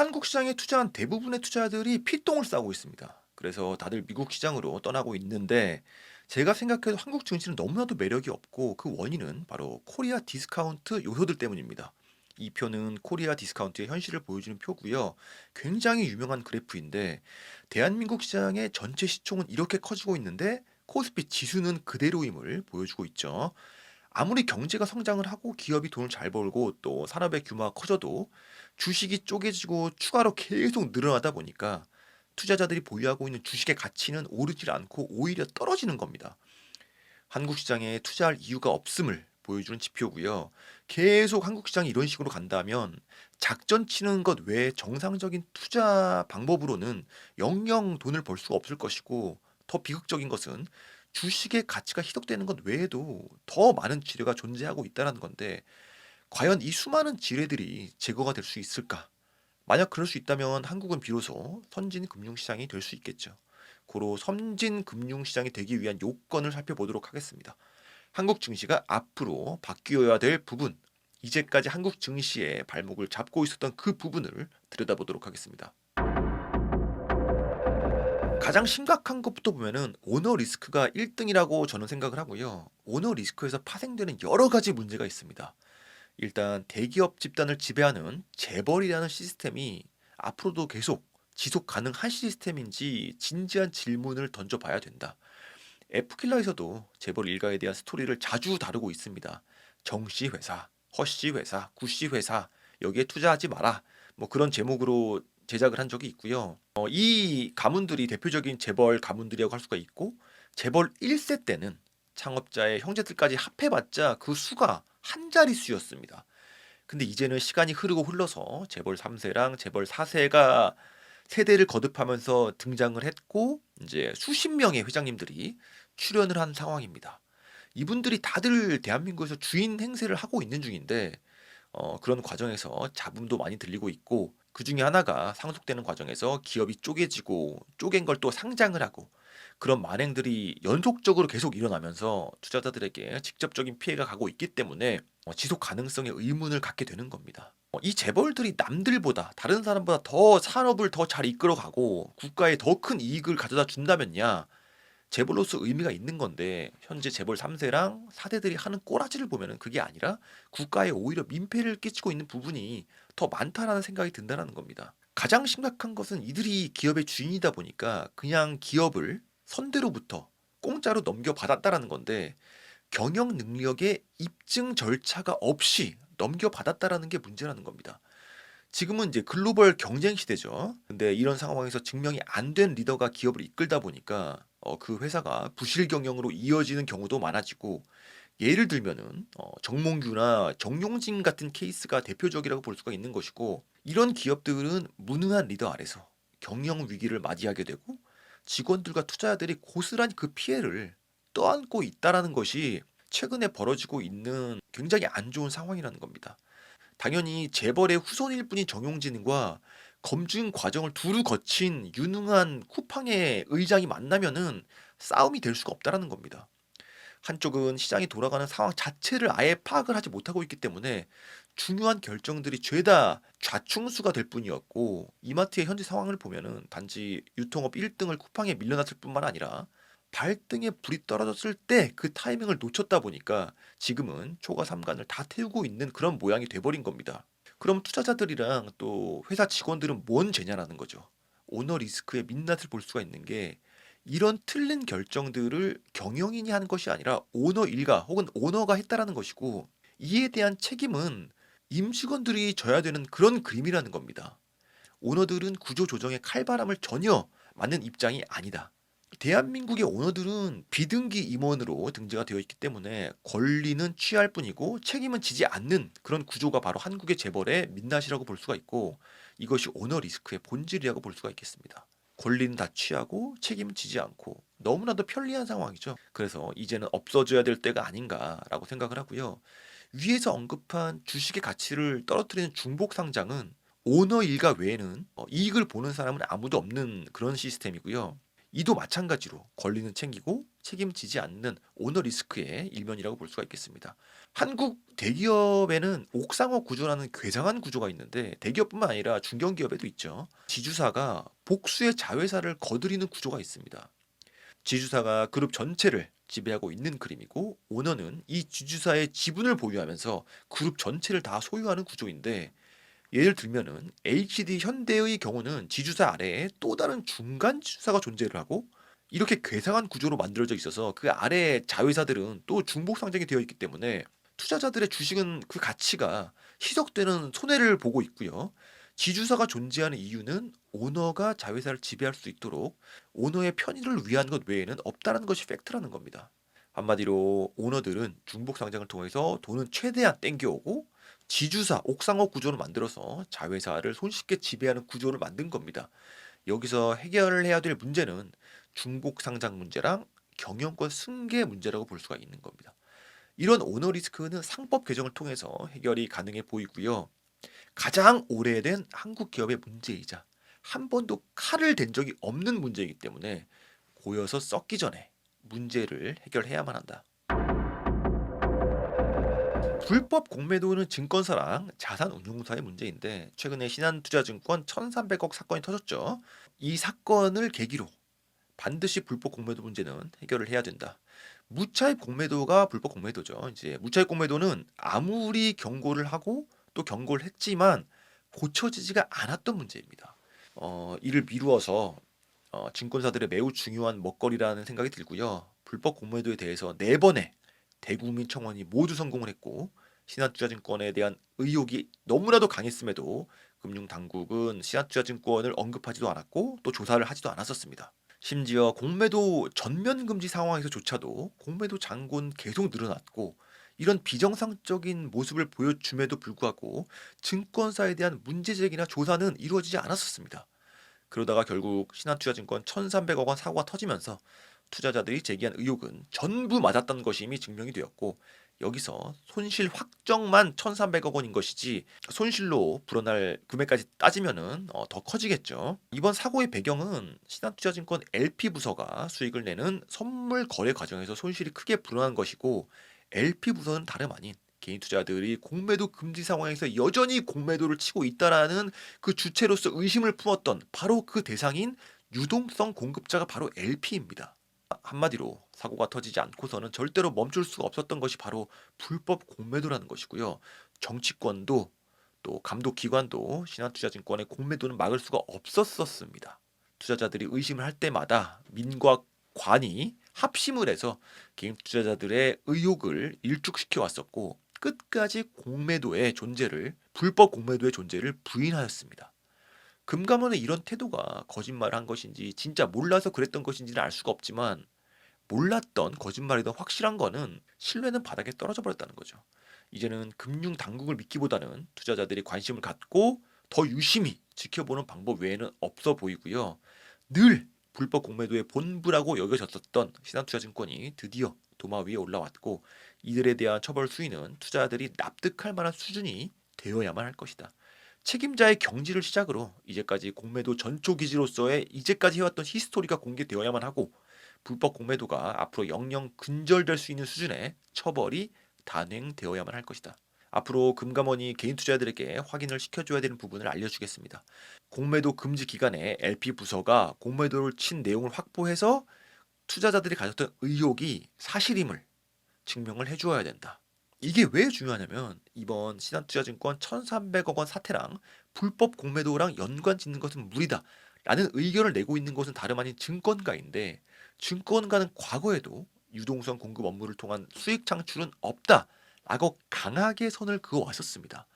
한국 시장에 투자한 대부분의 투자자들이 피똥을 싸고 있습니다. 그래서 다들 미국 시장으로 떠나고 있는데 제가 생각해도 한국 증시는 너무나도 매력이 없고 그 원인은 바로 코리아 디스카운트 요소들 때문입니다. 이 표는 코리아 디스카운트의 현실을 보여주는 표고요. 굉장히 유명한 그래프인데 대한민국 시장의 전체 시총은 이렇게 커지고 있는데 코스피 지수는 그대로임을 보여주고 있죠. 아무리 경제가 성장을 하고 기업이 돈을 잘 벌고 또 산업의 규모가 커져도 주식이 쪼개지고 추가로 계속 늘어나다 보니까 투자자들이 보유하고 있는 주식의 가치는 오르질 않고 오히려 떨어지는 겁니다. 한국 시장에 투자할 이유가 없음을 보여주는 지표고요. 계속 한국 시장이 이런 식으로 간다면 작전 치는 것 외에 정상적인 투자 방법으로는 영영 돈을 벌 수가 없을 것이고 더 비극적인 것은 주식의 가치가 희석되는 것 외에도 더 많은 지뢰가 존재하고 있다는 건데 과연 이 수많은 지뢰들이 제거가 될 수 있을까? 만약 그럴 수 있다면 한국은 비로소 선진 금융시장이 될 수 있겠죠. 고로 선진 금융시장이 되기 위한 요건을 살펴보도록 하겠습니다. 한국 증시가 앞으로 바뀌어야 될 부분, 이제까지 한국 증시의 발목을 잡고 있었던 그 부분을 들여다보도록 하겠습니다. 가장 심각한 것부터 보면은 오너 리스크가 1등이라고 저는 생각을 하고요. 오너 리스크에서 파생되는 여러 가지 문제가 있습니다. 일단 대기업 집단을 지배하는 재벌이라는 시스템이 앞으로도 계속 지속 가능한 시스템인지 진지한 질문을 던져봐야 된다. F킬러에서도 재벌 일가에 대한 스토리를 자주 다루고 있습니다. 정씨 회사, 허씨 회사, 구씨 회사 여기에 투자하지 마라. 뭐 그런 제목으로 제작을 한 적이 있고요. 어, 이 가문들이 대표적인 재벌 가문들이라고 할 수가 있고 재벌 1세 때는 창업자의 형제들까지 합해봤자 그 수가 한 자릿수였습니다. 근데 이제는 시간이 흐르고 흘러서 재벌 3세랑 재벌 4세가 세대를 거듭하면서 등장을 했고 이제 수십 명의 회장님들이 출연을 한 상황입니다. 이분들이 다들 대한민국에서 주인 행세를 하고 있는 중인데 어, 그런 과정에서 잡음도 많이 들리고 있고 그 중에 하나가 상속되는 과정에서 기업이 쪼개지고 쪼갠 걸 또 상장을 하고 그런 만행들이 연속적으로 계속 일어나면서 투자자들에게 직접적인 피해가 가고 있기 때문에 어, 지속 가능성에 의문을 갖게 되는 겁니다. 어, 이 재벌들이 남들보다 다른 사람보다 더 산업을 더 잘 이끌어가고 국가에 더 큰 이익을 가져다 준다면야 재벌로서 의미가 있는 건데 현재 재벌 3세랑 4대들이 하는 꼬라지를 보면은 그게 아니라 국가에 오히려 민폐를 끼치고 있는 부분이 더 많다라는 생각이 든다는 겁니다. 가장 심각한 것은 이들이 기업의 주인이다 보니까 그냥 기업을 선대로부터 공짜로 넘겨받았다라는 건데 경영 능력의 입증 절차가 없이 넘겨받았다라는 게 문제라는 겁니다. 지금은 이제 글로벌 경쟁 시대죠. 근데 이런 상황에서 증명이 안 된 리더가 기업을 이끌다 보니까 어, 그 회사가 부실 경영으로 이어지는 경우도 많아지고 예를 들면은 어, 정몽규나 정용진 같은 케이스가 대표적이라고 볼 수가 있는 것이고 이런 기업들은 무능한 리더 아래서 경영 위기를 맞이하게 되고 직원들과 투자자들이 고스란히 그 피해를 떠안고 있다라는 것이 최근에 벌어지고 있는 굉장히 안 좋은 상황이라는 겁니다. 당연히 재벌의 후손일 뿐인 정용진과 검증 과정을 두루 거친 유능한 쿠팡의 의장이 만나면은 싸움이 될 수가 없다라는 겁니다. 한쪽은 시장이 돌아가는 상황 자체를 아예 파악을 하지 못하고 있기 때문에 중요한 결정들이 죄다 좌충수가 될 뿐이었고 이마트의 현재 상황을 보면은 단지 유통업 1등을 쿠팡에 밀려났을 뿐만 아니라 발등에 불이 떨어졌을 때 그 타이밍을 놓쳤다 보니까 지금은 초과 삼간을 다 태우고 있는 그런 모양이 돼버린 겁니다. 그럼 투자자들이랑 또 회사 직원들은 뭔 죄냐라는 거죠. 오너 리스크의 민낯을 볼 수가 있는 게 이런 틀린 결정들을 경영인이 하는 것이 아니라 오너 일가 혹은 오너가 했다라는 것이고 이에 대한 책임은 임직원들이 져야 되는 그런 그림이라는 겁니다. 오너들은 구조 조정의 칼바람을 전혀 맞는 입장이 아니다. 대한민국의 오너들은 비등기 임원으로 등재가 되어 있기 때문에 권리는 취할 뿐이고 책임은 지지 않는 그런 구조가 바로 한국의 재벌의 민낯이라고 볼 수가 있고 이것이 오너 리스크의 본질이라고 볼 수가 있겠습니다. 권리는 다 취하고 책임은 지지 않고 너무나도 편리한 상황이죠. 그래서 이제는 없어져야 될 때가 아닌가라고 생각을 하고요. 위에서 언급한 주식의 가치를 떨어뜨리는 중복 상장은 오너 일가 외에는 어, 이익을 보는 사람은 아무도 없는 그런 시스템이고요. 이도 마찬가지로 권리는 챙기고 책임지지 않는 오너 리스크의 일면이라고 볼 수가 있겠습니다. 한국 대기업에는 옥상어 구조라는 괴상한 구조가 있는데 대기업뿐만 아니라 중견기업에도 있죠. 지주사가 복수의 자회사를 거드리는 구조가 있습니다. 지주사가 그룹 전체를 지배하고 있는 그림이고 오너는 이 지주사의 지분을 보유하면서 그룹 전체를 다 소유하는 구조인데 예를 들면은 HD 현대의 경우는 지주사 아래에 또 다른 중간 지주사가 존재를 하고 이렇게 괴상한 구조로 만들어져 있어서 그 아래 자회사들은 또 중복 상장이 되어 있기 때문에 투자자들의 주식은 그 가치가 희석되는 손해를 보고 있고요. 지주사가 존재하는 이유는 오너가 자회사를 지배할 수 있도록 오너의 편의를 위한 것 외에는 없다는 것이 팩트라는 겁니다. 한마디로 오너들은 중복 상장을 통해서 돈은 최대한 땡겨오고 지주사 옥상어 구조를 만들어서 자회사를 손쉽게 지배하는 구조를 만든 겁니다. 여기서 해결을 해야 될 문제는 중복 상장 문제랑 경영권 승계 문제라고 볼 수가 있는 겁니다. 이런 오너 리스크는 상법 개정을 통해서 해결이 가능해 보이고요. 가장 오래된 한국 기업의 문제이자 한 번도 칼을 댄 적이 없는 문제이기 때문에 고여서 썩기 전에 문제를 해결해야만 한다. 불법 공매도는 증권사랑 자산운용사의 문제인데 최근에 신한투자증권 1,300억 사건이 터졌죠. 이 사건을 계기로 반드시 불법 공매도 문제는 해결을 해야 된다. 무차입 공매도가 불법 공매도죠. 이제 무차입 공매도는 아무리 경고를 하고 또 경고를 했지만 고쳐지지가 않았던 문제입니다. 어, 이를 미루어서 어, 증권사들의 매우 중요한 먹거리라는 생각이 들고요. 불법 공매도에 대해서 네 번의 대국민 청원이 모두 성공을 했고 신한투자증권에 대한 의혹이 너무나도 강했음에도 금융당국은 신한투자증권을 언급하지도 않았고 또 조사를 하지도 않았었습니다. 심지어 공매도 전면 금지 상황에서조차도 공매도 잔고는 계속 늘어났고 이런 비정상적인 모습을 보여줌에도 불구하고 증권사에 대한 문제 제기나 조사는 이루어지지 않았었습니다. 그러다가 결국 신한투자증권 1,300억 원 사고가 터지면서 투자자들이 제기한 의혹은 전부 맞았던 것임이 증명이 되었고 여기서 손실 확정만 1,300억 원인 것이지 손실로 불어날 금액까지 따지면은 어, 더 커지겠죠. 이번 사고의 배경은 신한투자증권 LP 부서가 수익을 내는 선물 거래 과정에서 손실이 크게 불어난 것이고 LP 부서는 다름 아닌 개인 투자들이 공매도 금지 상황에서 여전히 공매도를 치고 있다라는 그 주체로서 의심을 품었던 바로 그 대상인 유동성 공급자가 바로 LP입니다. 한마디로 사고가 터지지 않고서는 절대로 멈출 수가 없었던 것이 바로 불법 공매도라는 것이고요. 정치권도 또 감독 기관도 신한투자증권의 공매도는 막을 수가 없었었습니다. 투자자들이 의심을 할 때마다 민과 관이 합심을 해서 개인 투자자들의 의혹을 일축시켜 왔었고 끝까지 공매도의 존재를 불법 공매도의 존재를 부인하였습니다. 금감원의 이런 태도가 거짓말을 한 것인지 진짜 몰라서 그랬던 것인지는 알 수가 없지만 몰랐던 거짓말이던 확실한 거는 신뢰는 바닥에 떨어져 버렸다는 거죠. 이제는 금융 당국을 믿기보다는 투자자들이 관심을 갖고 더 유심히 지켜보는 방법 외에는 없어 보이고요. 늘 불법 공매도의 본부라고 여겨졌었던 신한투자증권이 드디어 도마 위에 올라왔고 이들에 대한 처벌 수위는 투자자들이 납득할 만한 수준이 되어야만 할 것이다. 책임자의 경지를 시작으로 이제까지 공매도 전초 기지로서의 이제까지 해왔던 히스토리가 공개되어야만 하고 불법 공매도가 앞으로 영영 근절될 수 있는 수준의 처벌이 단행되어야만 할 것이다. 앞으로 금감원이 개인 투자자들에게 확인을 시켜줘야 되는 부분을 알려주겠습니다. 공매도 금지 기간에 LP 부서가 공매도를 친 내용을 확보해서 투자자들이 가졌던 의혹이 사실임을 증명을 해주어야 된다. 이게 왜 중요하냐면 이번 신한투자증권 1,300억 원 사태랑 불법 공매도랑 연관 짓는 것은 무리다. 라는 의견을 내고 있는 것은 다름 아닌 증권가인데 증권가는 과거에도 유동성 공급 업무를 통한 수익 창출은 없다. 라고 강하게 선을 그어 왔었습니다.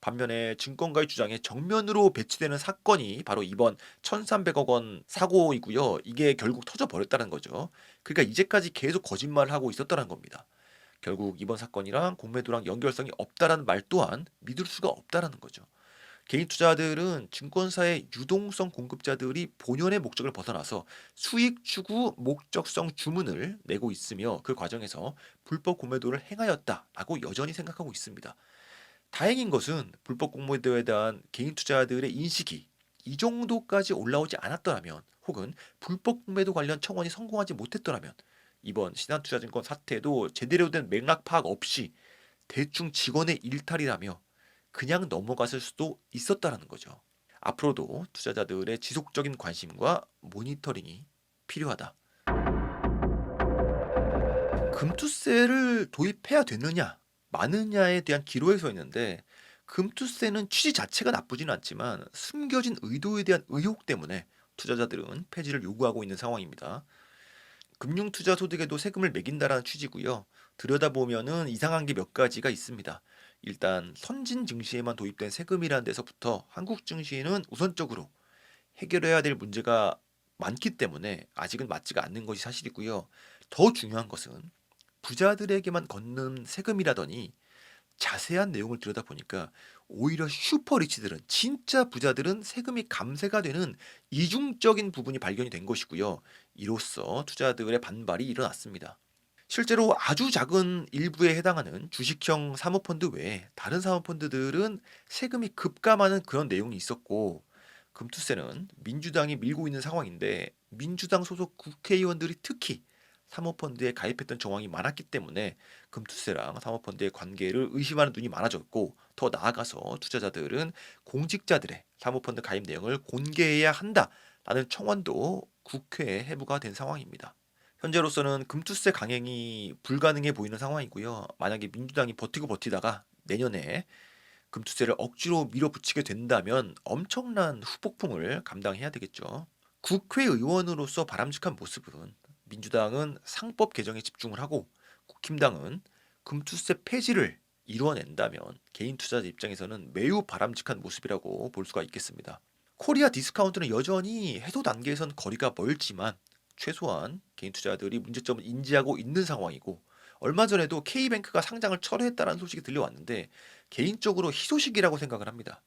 반면에 증권가의 주장에 정면으로 배치되는 사건이 바로 이번 1,300억 원 사고이고요. 이게 결국 터져 버렸다는 거죠. 그러니까 이제까지 계속 거짓말을 하고 있었다는 겁니다. 결국 이번 사건이랑 공매도랑 연결성이 없다라는 말 또한 믿을 수가 없다라는 거죠. 개인 투자들은 증권사의 유동성 공급자들이 본연의 목적을 벗어나서 수익 추구 목적성 주문을 내고 있으며 그 과정에서 불법 공매도를 행하였다라고 여전히 생각하고 있습니다. 다행인 것은 불법 공매도에 대한 개인 투자들의 인식이 이 정도까지 올라오지 않았더라면 혹은 불법 공매도 관련 청원이 성공하지 못했더라면 이번 신한투자증권 사태도 제대로 된 맥락 파악 없이 대충 직원의 일탈이라며 그냥 넘어갔을 수도 있었다라는 거죠. 앞으로도 투자자들의 지속적인 관심과 모니터링이 필요하다. 금투세를 도입해야 되느냐, 마느냐에 대한 기로에 서 있는데 금투세는 취지 자체가 나쁘진 않지만 숨겨진 의도에 대한 의혹 때문에 투자자들은 폐지를 요구하고 있는 상황입니다. 금융 투자 소득에도 세금을 매긴다라는 취지고요. 들여다보면은 이상한 게 몇 가지가 있습니다. 일단 선진 증시에만 도입된 세금이라는 데서부터 한국 증시는 우선적으로 해결해야 될 문제가 많기 때문에 아직은 맞지가 않는 것이 사실이고요. 더 중요한 것은 부자들에게만 걷는 세금이라더니 자세한 내용을 들여다보니까 오히려 슈퍼리치들은 진짜 부자들은 세금이 감세가 되는 이중적인 부분이 발견이 된 것이고요. 이로써 투자들의 반발이 일어났습니다. 실제로 아주 작은 일부에 해당하는 주식형 사모펀드 외에 다른 사모펀드들은 세금이 급감하는 그런 내용이 있었고 금투세는 민주당이 밀고 있는 상황인데 민주당 소속 국회의원들이 특히 사모펀드에 가입했던 정황이 많았기 때문에 금투세랑 사모펀드의 관계를 의심하는 눈이 많아졌고 더 나아가서 투자자들은 공직자들의 사모펀드 가입 내용을 공개해야 한다라는 청원도 국회에 해부가 된 상황입니다. 현재로서는 금투세 강행이 불가능해 보이는 상황이고요. 만약에 민주당이 버티고 버티다가 내년에 금투세를 억지로 밀어붙이게 된다면 엄청난 후폭풍을 감당해야 되겠죠. 국회의원으로서 바람직한 모습은 민주당은 상법 개정에 집중을 하고 국힘당은 금투세 폐지를 이루어낸다면 개인 투자자 입장에서는 매우 바람직한 모습이라고 볼 수가 있겠습니다. 코리아 디스카운트는 여전히 해소 단계에선 거리가 멀지만 최소한 개인 투자자들이 문제점을 인지하고 있는 상황이고 얼마 전에도 K뱅크가 상장을 철회했다는 소식이 들려왔는데 개인적으로 희소식이라고 생각을 합니다.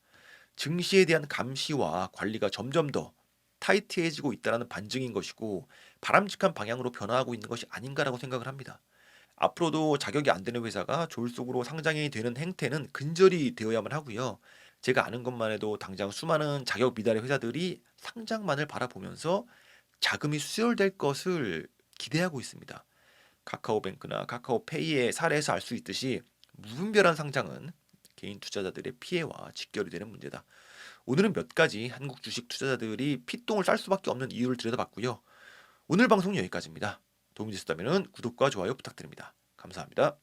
증시에 대한 감시와 관리가 점점 더 타이트해지고 있다는 반증인 것이고 바람직한 방향으로 변화하고 있는 것이 아닌가라고 생각을 합니다. 앞으로도 자격이 안 되는 회사가 졸속으로 상장이 되는 행태는 근절이 되어야만 하고요. 제가 아는 것만 해도 당장 수많은 자격 미달의 회사들이 상장만을 바라보면서 자금이 수혈될 것을 기대하고 있습니다. 카카오뱅크나 카카오페이의 사례에서 알 수 있듯이 무분별한 상장은 개인 투자자들의 피해와 직결이 되는 문제다. 오늘은 몇 가지 한국 주식 투자자들이 피똥을 쌀 수밖에 없는 이유를 들여다봤고요. 오늘 방송 여기까지입니다. 도움이 되셨다면 구독과 좋아요 부탁드립니다. 감사합니다.